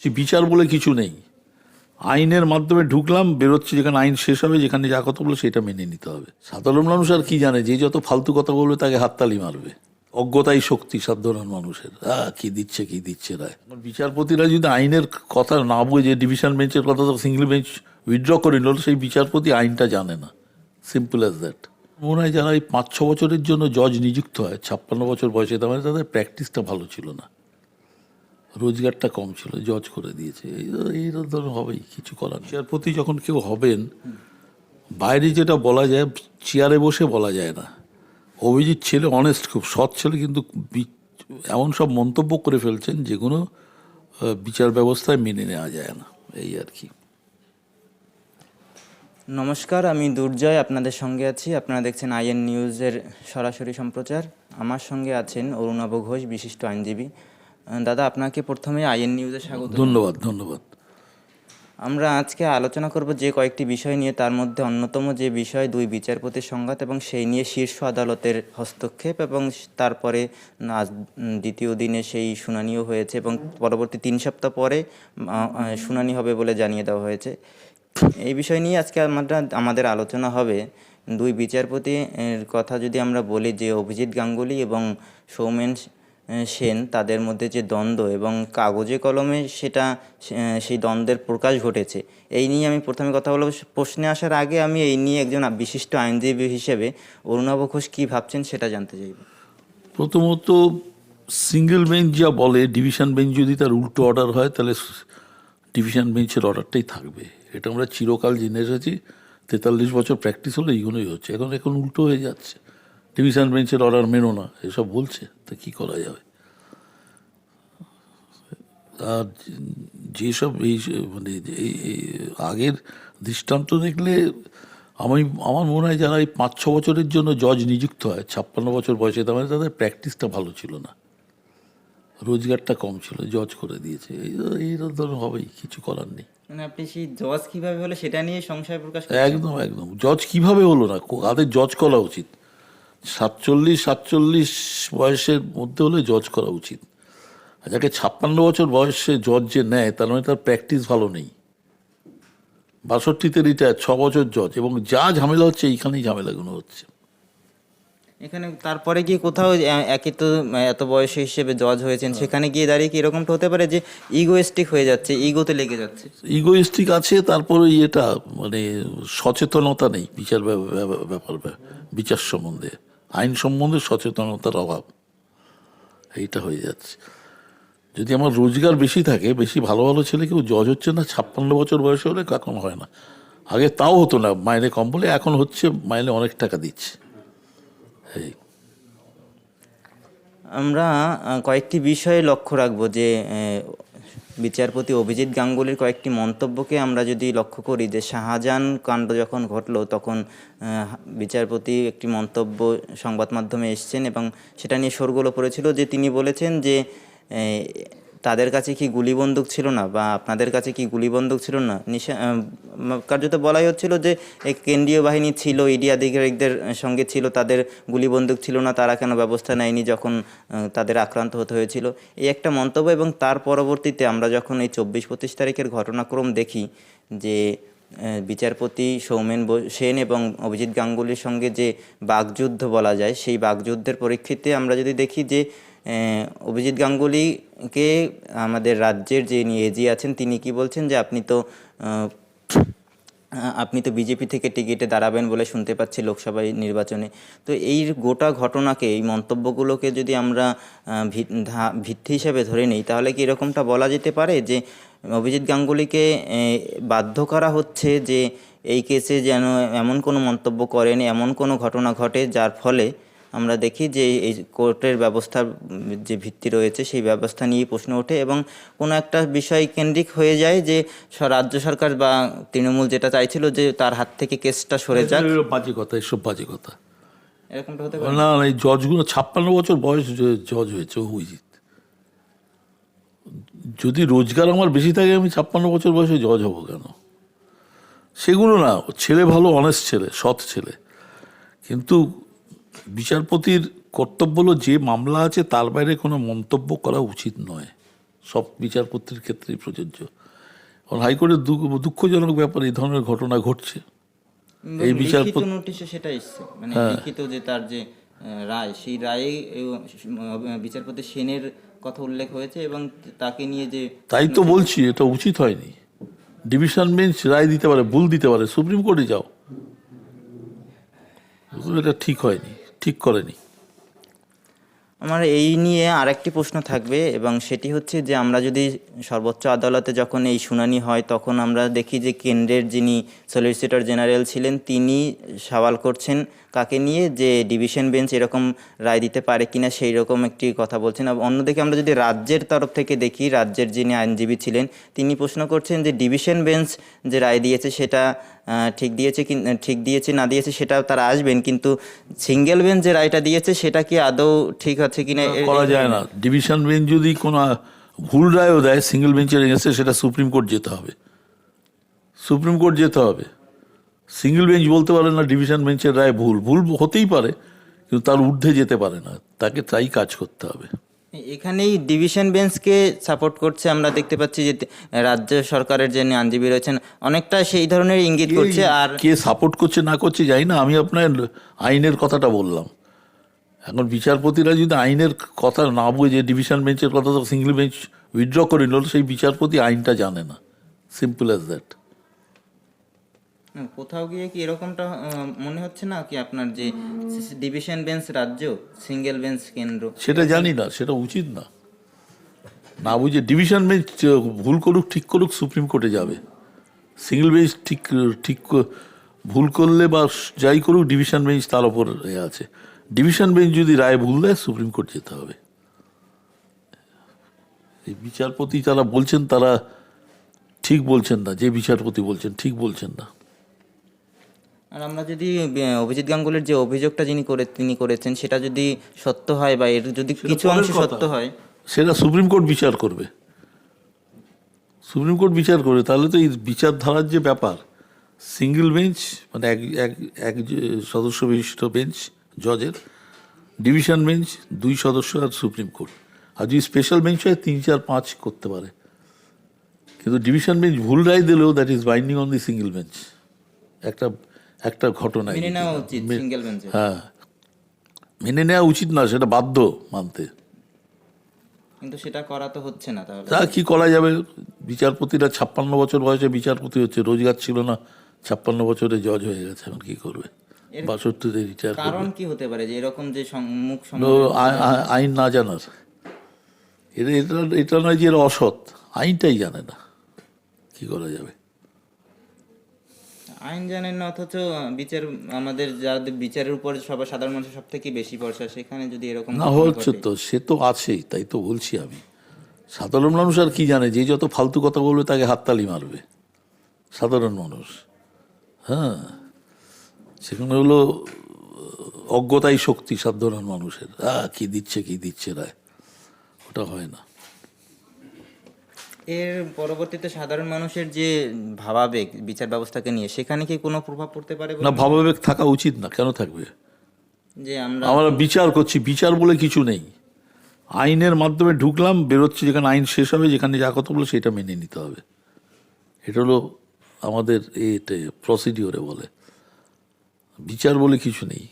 সে বিচার বলে কিছু নেই। আইনের মাধ্যমে ঢুকলাম, বেরোচ্ছি, যেখানে আইন শেষ হবে, যেখানে যা কথা বলে সেটা মেনে নিতে হবে। সাধারণ মানুষ আর কি জানে, যে যত ফালতু কথা বলবে তাকে হাততালি মারবে। অজ্ঞতাই শক্তি সাধারণ মানুষের। হ্যাঁ কি দিচ্ছে কি দিচ্ছে রায়। বিচারপতিরা যদি আইনের কথা না বুঝে ডিভিশন বেঞ্চের কথা তো সিঙ্গল বেঞ্চ উইথড্র করে নিল, সেই বিচারপতি আইনটা জানে না। সিম্পল অ্যাজ দ্যাট মনে হয় যারা এই পাঁচ ছ বছরের জন্য জজ নিযুক্ত হয়। ছাপ্পান্ন বছর বয়সে তার মানে তাদের প্র্যাকটিসটা ভালো ছিল না। রোজগারটা কম ছিল, জজ করে দিয়েছে। এই এই ধর হবেই, কিছু করার। বিচারপতি যখন কেউ হবেন, বাইরে যেটা বলা যায় চেয়ারে বসে বলা যায় না। অভিজিৎ ছেলে অনেস্ট খুব সৎ ছেলে, কিন্তু এমন সব মন্তব্য করে ফেলছেন, যেগুলো বিচার ব্যবস্থায় মেনে নেওয়া যায় না, এই আর কি। নমস্কার, আমি দুর্জয়, আপনাদের সঙ্গে আছি। আপনারা দেখছেন আইএন নিউজের সরাসরি সম্প্রচার। আমার সঙ্গে আছেন অরুণাভ ঘোষ, বিশিষ্ট আইনজীবী। দাদা আপনাকে প্রথমে আইএন নিউজে স্বাগত ধন্যবাদ ধন্যবাদ। আমরা আজকে আলোচনা করব যে কয়েকটি বিষয় নিয়ে তার মধ্যে অন্যতম যে বিষয় দুই বিচারপতির সংঘাত এবং সেই নিয়ে শীর্ষ আদালতের হস্তক্ষেপ এবং তারপরে আজ দ্বিতীয় দিনে সেই শুনানিও হয়েছে এবং পরবর্তী তিন সপ্তাহ পরে শুনানি হবে বলে জানিয়ে দেওয়া হয়েছে। এই বিষয় নিয়ে আজকে আমরা আমাদের আলোচনা হবে দুই বিচারপতির কথা যদি আমরা বলি যে অভিজিৎ গাঙ্গুলি এবং সৌমেন সেন তাদের মধ্যে যে দ্বন্দ্ব এবং কাগজে কলমে সেটা সেই দ্বন্দ্বের প্রকাশ ঘটেছে। এই নিয়ে আমি প্রথমে কথা বলব। প্রশ্নে আসার আগে আমি এই নিয়ে একজন বিশিষ্ট আইনজীবী হিসেবে অরুণাভ ঘোষ কী ভাবছেন সেটা জানতে চাইব। প্রথমত, সিঙ্গেল বেঞ্চ যা বলে, ডিভিশন বেঞ্চ যদি তার উল্টো অর্ডার হয়, তাহলে ডিভিশন বেঞ্চের অর্ডারটাই থাকবে। এটা আমরা চিরকাল জেনে এসেছি। তেতাল্লিশ বছর প্র্যাকটিস হলে এইগুলোই হচ্ছে। এখন এখন উল্টো হয়ে যাচ্ছে। ডিভিশন বেঞ্চের অর্ডার মেনো না, এসব বলছে। তা কী করা যাবে? আর যেসব এই মানে এই আগের দৃষ্টান্ত দেখলে আমি আমার মনে হয় যারা এই পাঁচ ছ বছরের জন্য জজ নিযুক্ত হয় ছাপ্পান্ন বছর বয়সে তার মানে তাদের প্র্যাকটিসটা ভালো ছিল না। রোজগারটা কম ছিল জজ করে দিয়েছে। এই ধরনের হবেই কিছু করার নেই। মানে আপনি সেই জজ কীভাবে হলো সেটা নিয়ে সংশয় প্রকাশ একদম একদম। জজ কীভাবে হলো না? কাদের জজ করা উচিত? সাতচল্লিশ সাতচল্লিশ বয়সের মধ্যে হলে জজ করা উচিত। যাকে ছাপ্পান্ন বছর বয়সে জজ যে নেয় তার মানে তার প্র্যাকটিস ভালো নেই। বাষট্টিতে রিটায়ার ছ বছর জজ এবং যা ঝামেলা হচ্ছে এইখানেই ঝামেলাগুলো হচ্ছে। এখানে তারপরে গিয়ে কোথাও একই তো এত বয়স হিসেবে জজ হয়েছেন সেখানে গিয়ে দাঁড়িয়ে কি এরকমটা হতে পারে যে ইগোয়েস্টিক হয়ে যাচ্ছে ইগোতে লেগে যাচ্ছে? ইগোইস্টিক আছে তারপরে এটা মানে সচেতনতা নেই বিচার ব্যাপ- ব্যাপ- ব্যাপার ব্যাপ- বিচার সম্বন্ধে। আইন সম্বন্ধে সচেতনতার অভাব। এইটা হয়ে যাচ্ছে। যদি আমার রোজগার বেশি থাকে, বেশি ভালো ভালো ছেলে কেউ জজ হচ্ছে না, ছাপ্পান্ন বছর বয়সে হলে এখন হয় না। আগে তাও হতো না, মাইনে কম বলে এখন হচ্ছে মাইনে অনেক টাকা দিচ্ছে। এই। আমরা কয়েকটি বিষয়ে লক্ষ্য রাখব যে বিচারপতি অভিজিৎ গাঙ্গুলির কয়েকটি মন্তব্যকে আমরা যদি লক্ষ্য করি যে শাহজাহান কাণ্ড যখন ঘটল, তখন বিচারপতি একটি মন্তব্য সংবাদ মাধ্যমে এসছেন এবং সেটা নিয়ে সরগোলো পড়েছিল যে তিনি বলেছেন যে তাদের কাছে কি গুলি বন্দুক ছিল না বা আপনাদের কাছে কি গুলি বন্দুক ছিল না? নিশা কার্যত বলাই হচ্ছিল যে কেন্দ্রীয় বাহিনী ছিল, ইডি আধিকারিকদের সঙ্গে ছিল, তাদের গুলি বন্দুক ছিল না, তারা কেন ব্যবস্থা নেয়নি যখন তাদের আক্রান্ত হতে হয়েছিল? এই একটা মন্তব্য এবং তার পরবর্তীতে আমরা যখন এই চব্বিশ পঁচিশ তারিখের ঘটনাক্রম দেখি যে বিচারপতি সৌমেন সেন এবং অভিজিৎ গাঙ্গুলির সঙ্গে যে বাগযুদ্ধ বলা যায়, সেই বাগযুদ্ধের পরিপ্রেক্ষিতে আমরা যদি দেখি যে অভিজিৎ গাঙ্গুলিকে আমাদের রাজ্যের যে এজি আছেন, তিনি কি বলছেন যে, আপনি তো আপনি তো বিজেপি থেকে টিকিটে দাঁড়াবেন বলে শুনতে পাচ্ছি লোকসভা নির্বাচনে। তো এই গোটা ঘটনাকে, এই মন্তব্যগুলোকে যদি আমরা ভিত্তি হিসেবে ধরে নিই, তাহলে কি এরকমটা বলা যেতে পারে যে, অভিজিৎ গাঙ্গুলিকে বাধ্য করা হচ্ছে যে, এই কেসে যেন এমন কোনো মন্তব্য করেন, এমন কোনো ঘটনা ঘটে, যার ফলে আমরা দেখি যে এই কোর্টের ব্যবস্থার যে ভিত্তি রয়েছে সেই ব্যবস্থা নিয়ে প্রশ্ন ওঠে এবং কোনো একটা বিষয় কেন্দ্রিক হয়ে যায় যে রাজ্য সরকার বা তৃণমূল যেটা চাইছিল যে তার হাত থেকে কেসটা সরে যাক। বাজে কথা এসব বাজে কথা। এরকমটা হতে না না এই জজগুলো ছাপ্পান্ন বছর বয়স জজ হয়েছে অভিজিৎ। যদি রোজগার আমার বেশি থাকে আমি ছাপ্পান্ন বছর বয়সে জজ হব কেন? সেগুলো না ছেলে ভালো অনেস্ট ছেলে সৎ ছেলে। কিন্তু বিচারপতির কর্তব্য হলো যে মামলা আছে তার বাইরে কোনো মন্তব্য করা উচিত নয়। সব বিচারপতির ক্ষেত্রেই প্রযোজ্য। কারণ হাইকোর্টের দুঃখজনক ব্যাপার এই ধরনের ঘটনা ঘটছে। এই বিচারপতি নোটিশে সেটা এসছে। মানে হ্যাঁ। লিখিত যে তার যে রায় সেই রায়ে বিচারপতি সেনের কথা উল্লেখ হয়েছে এবং তাকে নিয়ে যে তাই তো বলছি এটা উচিত হয়নি। ডিভিশন বেঞ্চ রায় দিতে পারে ভুল দিতে পারে সুপ্রিম কোর্টে যাও। এটা ঠিক হয়নি। ঠিক করেনি। আমার এই নিয়ে আরেকটি প্রশ্ন থাকবে এবং সেটি হচ্ছে যে আমরা যদি সর্বোচ্চ আদালতে যখন এই শুনানি হয়, তখন আমরা দেখি যে কেন্দ্রের যিনি সলিসিটর জেনারেল ছিলেন, তিনি সওয়াল করছেন কাকে নিয়ে, যে ডিভিশন বেঞ্চ এরকম রায় দিতে পারে কিনা সেই রকম একটি কথা বলছেন। অন্যদিকে আমরা যদি রাজ্যের তরফ থেকে দেখি, রাজ্যের যিনি আইনজীবী ছিলেন, তিনি প্রশ্ন করছেন যে ডিভিশন বেঞ্চ যে রায় দিয়েছে, সেটা ঠিক দিয়েছে কি ঠিক দিয়েছে, না দিয়েছে সেটা তারা আসবেন, কিন্তু সিঙ্গেল বেঞ্চ যে রায়টা দিয়েছে সেটা কি আদৌ ঠিক আছে কিনা? করা যায় না। ডিভিশন বেঞ্চ যদি কোনো, ভুল রায়ও দেয় সিঙ্গেল বেঞ্চের এগেন্সে সেটা সুপ্রিম কোর্ট যেতে হবে। সুপ্রিম কোর্ট যেতে হবে। সিঙ্গেল বেঞ্চ বলতে পারে না ডিভিশন বেঞ্চের রায় ভুল। ভুল হতেই পারে, কিন্তু তার ঊর্ধ্বে যেতে পারে না। তাকে তাই কাজ করতে হবে। এখানেই ডিভিশন বেঞ্চকে সাপোর্ট করছে আমরা দেখতে পাচ্ছি যে রাজ্য সরকারের যে আইনজীবী রয়েছেন অনেকটা সেই ধরনের ইঙ্গিত করছে আর কে সাপোর্ট করছে না করছে জানি না আমি আপনার আইনের কথাটা বললাম। এখন বিচারপতিরা যদি আইনের কথা না বুঝে ডিভিশন বেঞ্চের কথা তো সিঙ্গেল বেঞ্চ উইথড্র করে নিল সেই বিচারপতি আইনটা জানে না। সিম্পল অ্যাজ দ্যাট কোথাও গিয়ে কি এরকমটা মনে হচ্ছে না কি আপনার যে ডিভিশন বেঞ্চ রাজ্য সিঙ্গেল বেঞ্চ কেন্দ্র? সেটা জানি না, সেটা উচিত না। না বুঝে ডিভিশন বেঞ্চ ভুল করুক, ঠিক করুক, সুপ্রিম কোর্টে যাবে। সিঙ্গেল বেঞ্চ ঠিক ঠিক ভুল করলে বা যাই করুক ডিভিশন বেঞ্চ তার ওপর আছে। ডিভিশন বেঞ্চ যদি রায় ভুল দেয়, সুপ্রিম কোর্ট যেতে হবে। এই বিচারপতি যারা বলছেন, তারা ঠিক বলছেন না, যে বিচারপতি বলছেন, ঠিক বলছেন না। আর আমরা যদি অভিজিৎ গাঙ্গুলির যে অভিযোগটা যিনি করে তিনি করেছেন সেটা যদি সত্য হয় বা এর যদি কিছু অংশ সত্য হয়। সেটা সুপ্রিম কোর্ট বিচার করবে। সুপ্রিম কোর্ট বিচার করবে। তাহলে তো এই বিচারধারার যে ব্যাপার সিঙ্গেল বেঞ্চ মানে এক এক এক সদস্য বিশিষ্ট বেঞ্চ জজের ডিভিশন বেঞ্চ দুই সদস্য আর সুপ্রিম কোর্ট। আর যদি স্পেশাল বেঞ্চ হয় তিন চার পাঁচ করতে পারে। কিন্তু ডিভিশন বেঞ্চ ভুল রায় দিলেও that is binding on the single bench একটা একটা ঘটনা হ্যাঁ। মেনে নেওয়া উচিত না সেটা বাধ্য মানতে। কিন্তু সেটা করা তো হচ্ছে না তাহলে। তা কি করা যাবে? বিচারপতিরা ছাপ্পান্ন বছর বয়সে বিচারপতি হচ্ছে রোজগার ছিল না ছাপ্পান্ন বছরে জজ হয়ে গেছে এখন কি করবে? বাষট্টিতে রিটায়ার কারণ কি হতে পারে যে এরকম যে মুখ আইন না জানার। এটা এটা এটা নয় যে এরা অসৎ আইনটাই জানে না। কি করা যাবে? আইন জানেন না অথচ বিচার আমাদের যাদের বিচারের উপর সবার সাধারণ মানুষের সব থেকে বেশি ভরসা সেখানে যদি এরকম না হচ্ছে তো সে তো আছেই তাই তো বলছি আমি। সাধারণ মানুষ আর কি জানে যে যত ফালতু কথা বলবে তাকে হাততালি মারবে। সাধারণ মানুষ হ্যাঁ। সেখানে হলো অজ্ঞতাই শক্তি সাধারণ মানুষের। আহ কি দিচ্ছে কি দিচ্ছে রায়? ওটা হয় না। এর পরবর্তীতে সাধারণ মানুষের যে ভাবাবেগ বিচার ব্যবস্থাকে নিয়ে সেখানে কি কোনো প্রভাব পড়তে পারে না ভাবাবেগ থাকা উচিত না। কেন থাকবে? যে আমরা আমরা বিচার করছি বিচার বলে কিছু নেই। আইনের মাধ্যমে ঢুকলাম বেরোচ্ছি যেখানে আইন শেষ হবে যেখানে যা কথা বলে সেটা মেনে নিতে হবে। এটা হলো আমাদের এতে প্রসিডিওরে বলে। বিচার বলে কিছু নেই।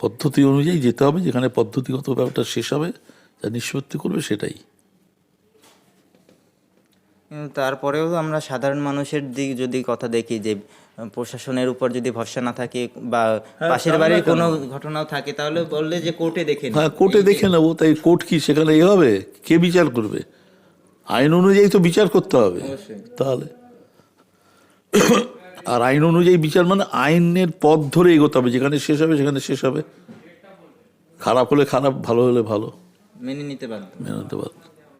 পদ্ধতি অনুযায়ী যেতে হবে যেখানে পদ্ধতিগত ব্যাপারটা শেষ হবে যা নিষ্পত্তি করবে সেটাই। কিন্তু তারপরেও আমরা সাধারণ মানুষের দিক যদি কথা দেখি যে প্রশাসনের উপর যদি ভরসা না থাকে বা পাশের বাড়ির কোনো? ঘটনাও থাকে তাহলে বললে যে কোর্টে দেখে হ্যাঁ কোর্টে দেখে নেব তাই কোর্ট কি সেখানে এ হবে? কে বিচার করবে? আইন অনুযায়ী তো বিচার করতে হবে। তাহলে আর আইন অনুযায়ী বিচার মানে আইনের পথ ধরে এগোতে হবে। যেখানে শেষ হবে সেখানে শেষ হবে। খারাপ হলে খারাপ ভালো হলে ভালো। মেনে নিতে বাধ্য। মেনে নিতে পারবে